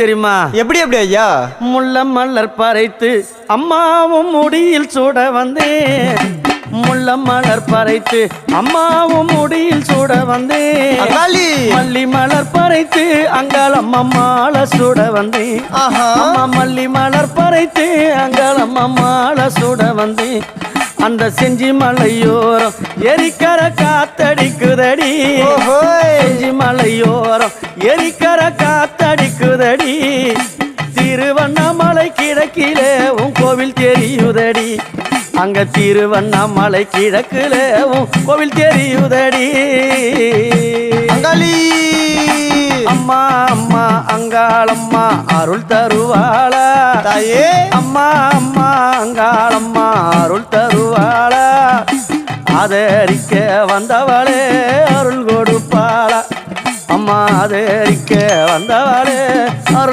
தெரியுமா? எப்படி எப்படி ஐயா? முள்ள மலர் பறைத்து அம்மாவும் முடியில் சூட வந்தேன். முள்ள மலர் பறைத்து அம்மாவும் முடியில் சூட வந்தேன். மல்லி மலர் பறைத்து அங்காளம் அம்மாள சூட வந்தேன். அம்மா மல்லி மலர் பறைத்து அங்காளம் அம்மாள சூட வந்தேன். அந்த செஞ்சி மலையோரம் எரிக்கர காத்தடிக்குதடி. செஞ்சி மலையோரம் எரிக்கர காத்தடிக்குதடி திருவண்ணாமலை கிழக்கிலே உன் கோவில் தெரியுதடி. அங்க திருவண்ணாமலை கிழக்கிலே உன் கோவில் தெரியுதடி. அங்காளி. அம்மா அம்மா அங்காளம்மா அருள் தருவாளா. தாயே. அம்மா அம்மா அங்காளம்மா அருள் தருவாளா. ஆதரிக்க வந்தவளே அருள் அம்மா ஆதரிக்க வந்தவாளே